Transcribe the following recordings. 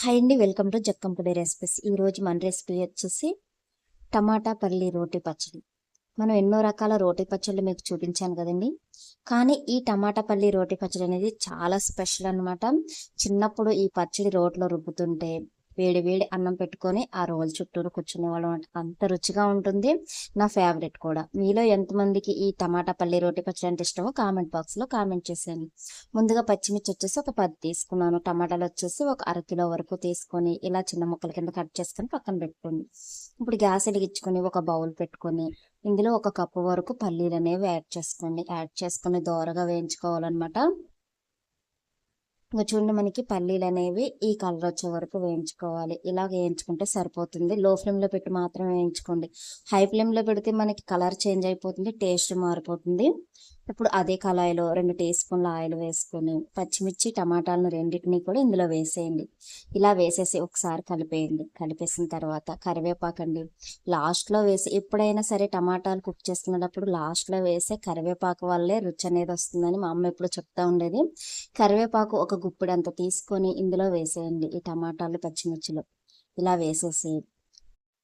Hi అండి welcome to Jakkampudi recipes ఈరోజు మన రెసిపీ వచ్చేసి టమాటా పల్లి రోటి పచ్చడి. మనం ఎన్నో రకాల రోటి పచ్చళ్ళు మీకు చూపించాను కదండి. కానీ ఈ టమాటా పల్లి రోటి పచ్చడి అనేది చాలా స్పెషల్ అన్నమాట. చిన్నప్పుడు ఈ పచ్చడి రోట్లో రుబ్బుతుంటే వేడి వేడి అన్నం పెట్టుకొని ఆ రోల్ చుట్టూరు కూర్చునే వాళ్ళం అంత రుచిగా ఉంటుంది. నా ఫేవరెట్ కూడా. మీలో ఎంతమందికి ఈ టమాటా పల్లి రోటి పచ్చడి అంటే ఇష్టమో కామెంట్ బాక్స్లో కామెంట్ చేశాను ముందుగా పచ్చిమిర్చి వచ్చేసి ఒక పది తీసుకున్నాను. టమాటాలు వచ్చేసి ఒక అరకిలో వరకు తీసుకొని ఇలా చిన్న ముక్కల కింద కట్ చేసుకొని పక్కన పెట్టుకోండి. ఇప్పుడు గ్యాస్ వెలిగించుకొని ఒక బౌల్ పెట్టుకొని ఇందులో ఒక కప్పు వరకు పల్లీలు అనేవి యాడ్ చేసుకోండి. యాడ్ చేసుకొని దోరగా వేయించుకోవాలన్నమాట. ఇంకా చూడండి మనకి పల్లీలు అనేవి ఈ కలర్ వచ్చే వరకు వేయించుకోవాలి. ఇలా వేయించుకుంటే సరిపోతుంది. లో ఫ్లేమ్లో పెట్టి మాత్రం వేయించుకోండి. హై ఫ్లేమ్లో పెడితే మనకి కలర్ చేంజ్ అయిపోతుంది టేస్ట్ మారిపోతుంది. ఇప్పుడు అదే కళాయిలో రెండు టీ స్పూన్ల ఆయిల్ వేసుకొని పచ్చిమిర్చి టమాటాలను రెండింటినీ కూడా ఇందులో వేసేయండి. ఇలా వేసేసి ఒకసారి కలిపేయండి. కలిపేసిన తర్వాత కరివేపాకు అండి లాస్ట్లో వేసి ఎప్పుడైనా సరే టమాటాలు కుక్ చేసుకునేటప్పుడు లాస్ట్లో వేసే కరివేపాకు వల్లే రుచి అనేది వస్తుందని మా అమ్మ ఎప్పుడు చెప్తా ఉండేది. కరివేపాకు ఒక గుప్పిడంత తీసుకొని ఇందులో వేసేయండి ఈ టమాటాలు పచ్చిమిర్చిలో. ఇలా వేసేసి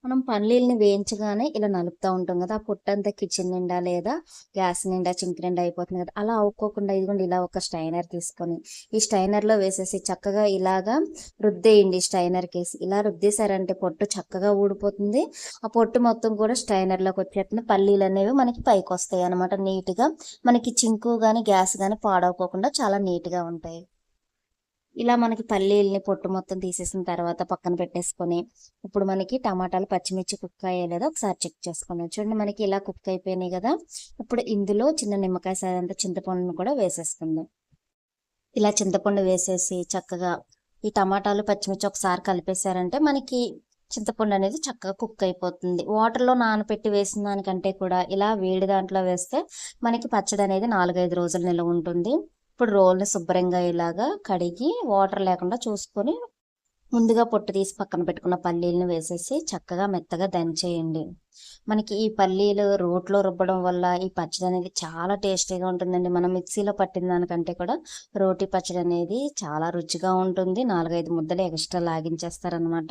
మనం పల్లీల్ని వేయించగానే ఇలా నలుపుతూ ఉంటాం కదా ఆ పొట్టంతా కిచెన్ నిండా లేదా గ్యాస్ నిండా చింక్ నిండా అయిపోతుంది కదా అలా అవ్వకోకుండా ఇదిగోండి ఇలా ఒక స్టైనర్ తీసుకొని ఈ స్టైనర్లో వేసేసి చక్కగా ఇలాగా రుద్దేయండి స్టైనర్కి వేసి ఇలా రుద్దేశారంటే పొట్టు చక్కగా ఊడిపోతుంది. ఆ పొట్టు మొత్తం కూడా స్టైనర్లోకి వచ్చేస్తుంది. పల్లీలు అనేవి మనకి పైకి వస్తాయి అనమాట నీట్గా మనకి చింకు కానీ గ్యాస్ కానీ పాడవకోకుండా చాలా నీట్గా ఉంటాయి. ఇలా మనకి పల్లీల్ని పొట్టు మొత్తం తీసేసిన తర్వాత పక్కన పెట్టేసుకొని ఇప్పుడు మనకి టమాటాలు పచ్చిమిర్చి కుక్ అయ్యేలేదో ఒకసారి చెక్ చేసుకున్నాం చూడండి మనకి ఇలా కుక్ అయిపోయినాయి కదా ఇప్పుడు ఇందులో చిన్న నిమ్మకాయ సాయంత చింతపండును కూడా వేసేస్తుంది ఇలా చింతపండు వేసేసి చక్కగా ఈ టమాటాలు పచ్చిమిర్చి ఒకసారి కలిపేశారంటే మనకి చింతపండు అనేది చక్కగా కుక్ అయిపోతుంది. వాటర్లో నానపెట్టి వేసిన దానికంటే కూడా ఇలా వేడి దాంట్లో వేస్తే మనకి పచ్చడి అనేది నాలుగైదు రోజులు నిల్వ ఉంటుంది. ఇప్పుడు రోల్ని శుభ్రంగా ఇలాగా కడిగి వాటర్ లేకుండా చూసుకొని ముందుగా పొట్టు తీసి పక్కన పెట్టుకున్న పల్లీలను వేసేసి చక్కగా మెత్తగా దంచేయండి. మనకి ఈ పల్లీలు రోట్లో రుబ్బడం వల్ల ఈ పచ్చడి అనేది చాలా టేస్టీగా ఉంటుందండి. మనం మిక్సీలో పట్టిన దానికంటే కూడా రోటి పచ్చడి అనేది చాలా రుచిగా ఉంటుంది. నాలుగైదు ముద్దలు ఎక్స్ట్రా లాగించేస్తారనమాట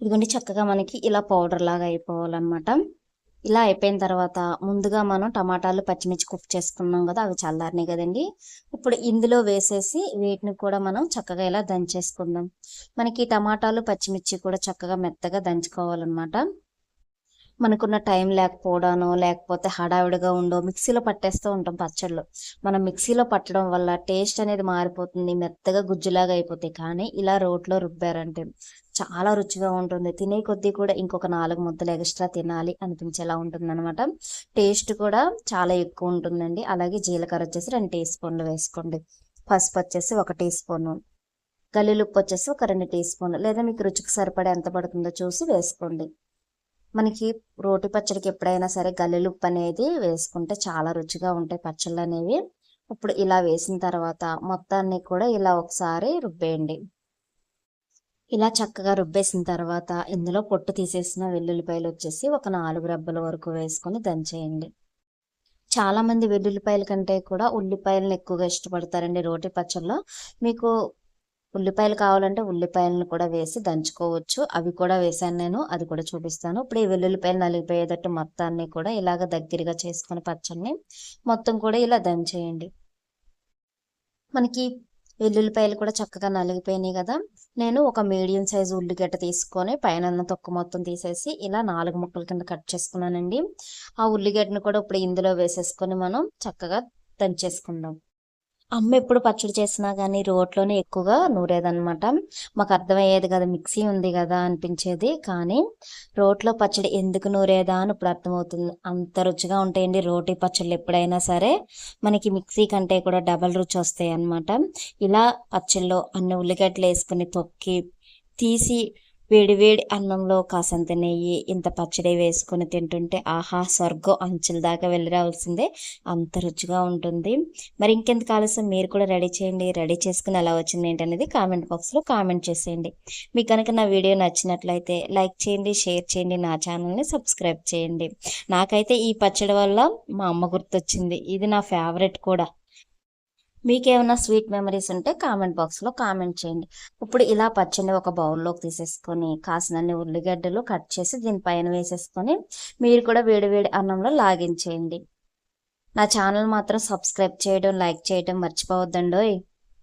ఇదిగోండి చక్కగా మనకి ఇలా పౌడర్ లాగా అయిపోవాలన్నమాట. ఇలా అయిపోయిన తర్వాత ముందుగా మనం టమాటాలు పచ్చిమిర్చి కుక్ చేసుకున్నాం కదా అవి చల్లారినాయి కదండి. ఇప్పుడు ఇందులో వేసేసి వీటిని కూడా మనం చక్కగా ఇలా దంచేసుకుందాం. మనకి టమాటాలు పచ్చిమిర్చి కూడా చక్కగా మెత్తగా దంచుకోవాలన్నమాట. మనకున్న టైం లేకపోవడానో లేకపోతే హడావిడిగా ఉండో మిక్సీలో పట్టేస్తూ ఉంటాం పచ్చళ్ళు. మనం మిక్సీలో పట్టడం వల్ల టేస్ట్ అనేది మారిపోతుంది మెత్తగా గుజ్జులాగా అయిపోతాయి. కానీ ఇలా రోట్లో రుబ్బారంటే చాలా రుచిగా ఉంటుంది. తినే కొద్దీ కూడా ఇంకొక నాలుగు ముద్దలు ఎక్స్ట్రా తినాలి అనిపించేలా ఉంటుంది అనమాట టేస్ట్ కూడా చాలా ఎక్కువ ఉంటుందండి. అలాగే జీలకర్ర వచ్చేసి రెండు టీ స్పూన్లు వేసుకోండి. పసుపు వచ్చేసి ఒక టీ స్పూను. గల్లీలుప్పు వచ్చేసి ఒక రెండు టీ స్పూన్లు. లేదా మీకు రుచికి సరిపడే ఎంత పడుతుందో చూసి వేసుకోండి. మనకి రోటి పచ్చడికి ఎప్పుడైనా సరే గల్లెలుప్పు అనేది వేసుకుంటే చాలా రుచిగా ఉంటాయి పచ్చళ్ళు అనేవి. ఇప్పుడు ఇలా వేసిన తర్వాత మొత్తాన్ని కూడా ఇలా ఒకసారి రుబ్బేయండి. ఇలా చక్కగా రుబ్బేసిన తర్వాత ఇందులో పొట్టు తీసేసిన వెల్లుల్లిపాయలు వచ్చేసి ఒక నాలుగు రెబ్బల వరకు వేసుకొని దంచేయండి. చాలామంది వెల్లుల్లిపాయల కంటే కూడా ఉల్లిపాయలను ఎక్కువగా ఇష్టపడతారండి రోటి పచ్చళ్ళలో మీకు ఉల్లిపాయలు కావాలంటే ఉల్లిపాయలను కూడా వేసి దంచుకోవచ్చు. అవి కూడా వేసాను నేను అది కూడా చూపిస్తాను. ఇప్పుడు ఈ వెల్లుల్లిపాయలు నలిగిపోయేటట్టు మొత్తాన్ని కూడా ఇలాగ దగ్గరగా చేసుకుని పచ్చడిని మొత్తం కూడా ఇలా దంచేయండి. మనకి వెల్లుల్లిపాయలు కూడా చక్కగా నలిగిపోయినాయి కదా. నేను ఒక మీడియం సైజు ఉల్లిగడ్డ తీసుకొని పైన తొక్క మొత్తం తీసేసి ఇలా నాలుగు ముక్కల కింద కట్ చేసుకున్నానండి. ఆ ఉల్లిగడ్డను కూడా ఇప్పుడు ఇందులో వేసేసుకొని మనం చక్కగా దంచేసుకుందాం. అమ్మ ఎప్పుడు పచ్చడి చేసినా కానీ రోట్లోనే ఎక్కువగా నూరేదనమాట మాకు అర్థమయ్యేది కదా మిక్సీ ఉంది కదా అనిపించేది. కానీ రోట్లో పచ్చడి ఎందుకు నూరేదా అని ఇప్పుడు అర్థమవుతుంది. అంత రుచిగా ఉంటాయండి రోటి పచ్చళ్ళు ఎప్పుడైనా సరే. మనకి మిక్సీ కంటే కూడా డబల్ రుచి వస్తాయి అన్నమాట ఇలా పచ్చళ్ళు అన్ని ఉల్లిగడ్డలు వేసుకుని తొక్కి తీసి వేడి వేడి అన్నంలో కాసంత నెయ్యి ఇంత పచ్చడి వేసుకొని తింటుంటే ఆహా స్వర్గం అంచుల దాకా వెళ్ళి రావాల్సిందే అంత రుచిగా ఉంటుంది. మరి ఇంకెందుకు ఆలస్యం? మీరు కూడా రెడీ చేయండి. రెడీ చేసుకుని ఎలా వచ్చింది ఏంటనేది కామెంట్ బాక్స్లో కామెంట్ చేసేయండి. మీకు కనుక నా వీడియో నచ్చినట్లయితే లైక్ చేయండి షేర్ చేయండి నా ఛానల్ని సబ్స్క్రైబ్ చేయండి. నాకైతే ఈ పచ్చడి వల్ల మా అమ్మ గుర్తొచ్చింది. ఇది నా ఫేవరెట్ కూడా. మీకేమైనా స్వీట్ మెమరీస్ ఉంటే కామెంట్ బాక్స్లో కామెంట్ చేయండి. ఇప్పుడు ఇలా పచ్చడిని ఒక బౌల్లోకి తీసేసుకొని కాసినన్ని ఉల్లిగడ్డలు కట్ చేసి దీనిపైన వేసేసుకొని మీరు కూడా వేడివేడి అన్నంలో లాగించేయండి నా ఛానల్ మాత్రం సబ్స్క్రైబ్ చేయడం లైక్ చేయడం మర్చిపోవద్దండోయ్.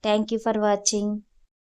Thank you for watching.